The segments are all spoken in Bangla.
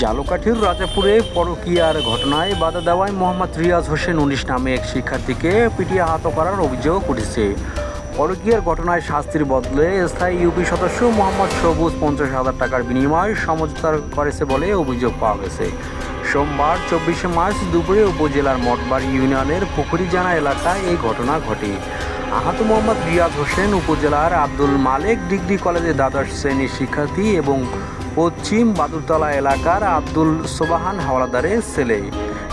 জালকাঠির রাজাপুরে পরকিয়ার ঘটনায় বাধা দেওয়ায় মোহাম্মদ রিয়াজ হোসেন উনিশ নামে এক শিক্ষার্থীকে পিটিয়ে আহত করার অভিযোগ উঠেছে। পরকিয়ার ঘটনায় শাস্তির বদলে স্থায়ী ইউপি সদস্য মোহাম্মদ সবুজ পঞ্চাশ হাজার টাকার বিনিময়ে সমঝোতা করেছে বলে অভিযোগ পাওয়া গেছে। সোমবার, চব্বিশে মার্চ দুপুরে উপজেলার মঠবাড়ি ইউনিয়নের পুকুরিজানা এলাকায় এই ঘটনা ঘটে। আহত মোহাম্মদ রিয়াজ হোসেন উপজেলার আব্দুল মালেক ডিগ্রি কলেজের দ্বাদশ শ্রেণির শিক্ষার্থী এবং পশ্চিম বাদুরতলা এলাকার আব্দুল সোবাহান হাওলাদারের ছেলে।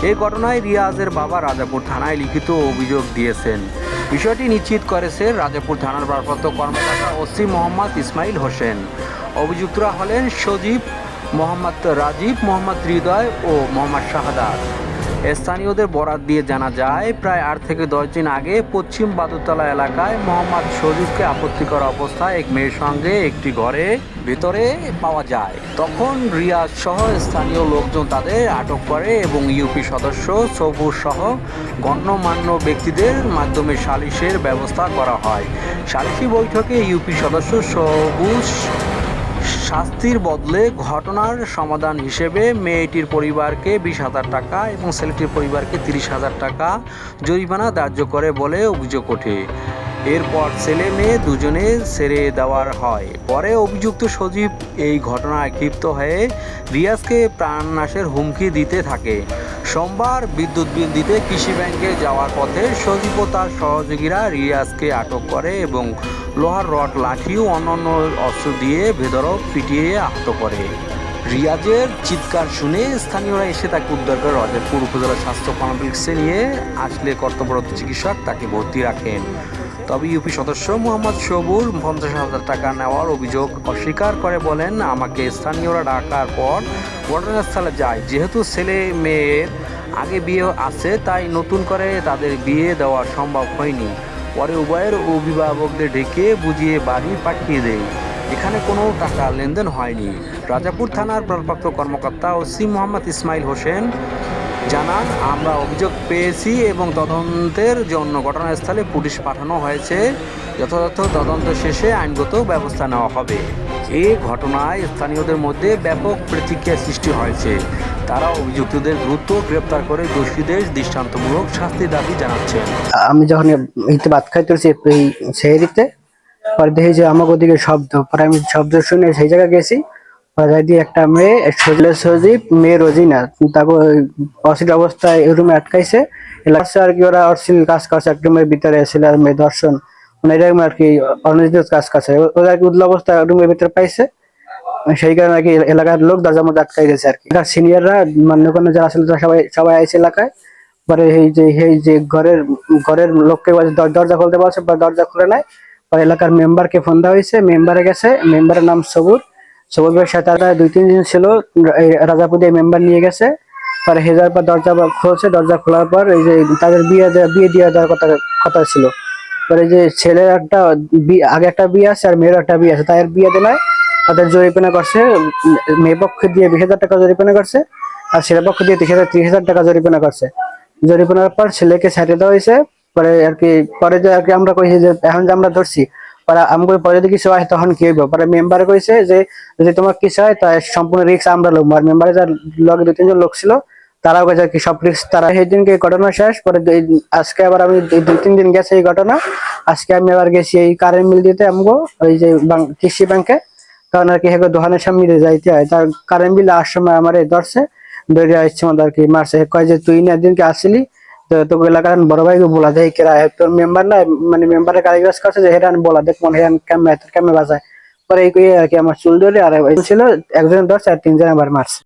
এই ঘটনায় রিয়াজের বাবা রাজাপুর থানায় লিখিত অভিযোগ দিয়েছেন। বিষয়টি নিশ্চিত করেছে রাজাপুর থানার ভারপ্রাপ্ত কর্মকর্তা ওসি মোহাম্মদ ইসমাইল হোসেন। অভিযুক্তরা হলেন সজীব মোহাম্মদ রাজীব, মোহাম্মদ হৃদয় ও মোহাম্মদ শাহাদাত। স্থানীয়দের বরাত দিয়ে জানা যায়, প্রায় আট থেকে দশ দিন আগে পশ্চিম বাদুতলা এলাকায় মোহাম্মদ শরীফকে আপত্তিকর অবস্থায় এক মেয়ের সঙ্গে একটি ঘরে ভেতরে পাওয়া যায়। তখন রিয়াজ সহ স্থানীয় লোকজন তাদের আটক করে এবং ইউপি সদস্য সবুজ সহ গণ্যমান্য ব্যক্তিদের মাধ্যমে সালিশের ব্যবস্থা করা হয়। সালিশি বৈঠকে ইউপি সদস্য সবুজ শাস্তির বদলে ঘটনার সমাধান হিসেবে মেয়েটির পরিবারকে বিশ হাজার টাকা এবং ছেলেটির পরিবারকে তিরিশ হাজার টাকা জরিমানা ধার্য করে বলে অভিযোগ ওঠে। এরপর ছেলে মেয়ে দুজনে ছেড়ে দেওয়ার হয়। পরে অভিযুক্ত সজীব এই ঘটনায় ক্ষিপ্ত হয়ে রিয়াজকে প্রাণনাশের হুমকি দিতে থাকে। সোমবার বিদ্যুৎ বিল দিতে কৃষি ব্যাংকে যাওয়ার পথে সজীব তার সহযোগীরা রিয়াজকে আটক করে এবং লোহার রড লাঠি ও অন্যান্য অস্ত্র দিয়ে বেদরক পিটিয়ে আহত করে। রিয়াজের চিৎকার শুনে স্থানীয়রা এসে তাকে উদ্ধার করে রাজাপুর উপজেলা স্বাস্থ্য কমপ্লেক্সে নিয়ে আসলে কর্তব্যরত চিকিৎসক তাকে ভর্তি রাখেন। তবে ইউপি সদস্য মোহাম্মদ সবুর পঞ্চাশ হাজার টাকা নেওয়ার অভিযোগ অস্বীকার করে বলেন, আমাকে স্থানীয়রা ডাকার পর ঘটনাস্থলে যায়। যেহেতু ছেলে মেয়ের আগে বিয়ে আছে, তাই নতুন করে তাদের বিয়ে দেওয়া সম্ভব হয়নি। পরে উভয়ের অভিভাবকদের ডেকে বুঝিয়ে বাড়ি পাঠিয়ে দেয়। এখানে কোনো টাকা লেনদেন হয়নি। রাজাপুর থানার ভারপ্রাপ্ত কর্মকর্তা ওসি মোহাম্মদ ইসমাইল হোসেন জানান, আমরা অভিযোগ পেয়েছি এবং তদন্তের জন্য ঘটনাস্থলে পুলিশ পাঠানো হয়েছে। যথাযথ তদন্ত শেষে আইনগত ব্যবস্থা নেওয়া হবে। এই ঘটনায় স্থানীয়দের মধ্যে ব্যাপক প্রতিক্রিয়া সৃষ্টি হয়েছে। তারা অভিযুক্তদের দ্রুত গ্রেপ্তার করে দোষীদের দৃষ্টান্তমূলক শাস্তি দাবি জানাচ্ছেন। আমি যখন ইতে ভাত খাইতেছি এই সেহেরিতে পরে দেখি যে আমাকে ওদিকে শব্দ, পরে আমি শব্দ শুনে সেই জায়গায় গেছি। দিয়ে একটা মেয়ে, সজলে সজীব, মেয়ে রোজিনা। তাকে অশ্লীল অবস্থায় রুমে আটকাইছে। এলাকা আর কি ওরা অশ্লীল কাজ করছে, এক রুমের ভিতরে ছিল আর মেয়ে দর্শন। মানে এরকম আর কি অনুচিত কাজ করছে। ওরা কি উদ্ল অবস্থা রুমের ভিতরে পাইছে। সেই কারণে আর কি এলাকার লোক দরজার মধ্যে আটকাই গেছে আর কি। সিনিয়ররা মানে ওখানে যারা আসলে তারা সবাই সবাই আইছে এলাকায়। পরে এই যে এই যে ঘরের ঘরের লোককে দরজা খুলতে বলছে দরজা খুলে নাই। পরে এলাকার মেম্বারকে ফোন দেওয়া হয়েছে। মেম্বারে গেছে। মেম্বারের নাম সবুর। সবুর ভাইয়ের সাথে দুই, তিন দিন ছিল, এই রাজাপুরে মেম্বার নিয়ে গেছে। পরে হেজার পর দরজা খুলছে, দরজা খোলার পর এই যে তাদের বিয়ে বিয়ে দিয়ে দেওয়ার কথা কথা ছিল। পরে যে ছেলের একটা আগে একটা বিয়ে আছে আর মেয়ের একটা বিয়ে আছে। তাদের বিয়ে দেয় তাদের জরিমানা করছে, মেয়ে পক্ষে দিয়ে বিশ হাজার টাকা জরিমানা করছে, আর ছেলে পক্ষ দিয়ে তিরিশ হাজার, ত্রিশ হাজার টাকা জরিমানা করছে। জরিমানার পর ছেলেকে ছাড়িয়ে দেওয়া হয়েছে, পরে আর কি, পরে যে আর কি আমরা কইছি যে এখন যে আমরা ধরছি পরে আমাকে পরে যদি কিছু হয় তখন কি হইব? পরে মেম্বার কইছে যে, যদি তোমার কিছু হয়, তাই সম্পূর্ণ রিক্স আমরা লোক আর মেম্বারে যার লগে দুই, তিনজন লোক ছিল, তারাও কইছে কি সব রিক্স তারা। সেই দিনকে ঘটনা শেষ, পরে আজকে আবার আমি দুই তিন দিন গেছে এই ঘটনা। আজকে আমি আবার গেছি এই কারেন্ট বিল দিতে আমগো, ওই যে কৃষি ব্যাংকে কারণ আর কি হেগো দোকানের সামনে যাইতে হয়। তার কারেন্ট বিল আসার সময় আমার ধরছে ধরে আসছে আমাদের আর কি মারছে। কয় যে, তুই না দিনকে আসলি তো তোকে এলাকার বড় ভাইকে বলা যায় কেরা তোর মেম্বার না মানে মেম্বারের কারিগজ করছে যে হেরান বলা দেখ মনে হেরান কেমন কেমন বাজায়? পরে এই আর কি আমার চুল ধরে আর ছিল, একজন দশ আর তিনজন আবার মারছে।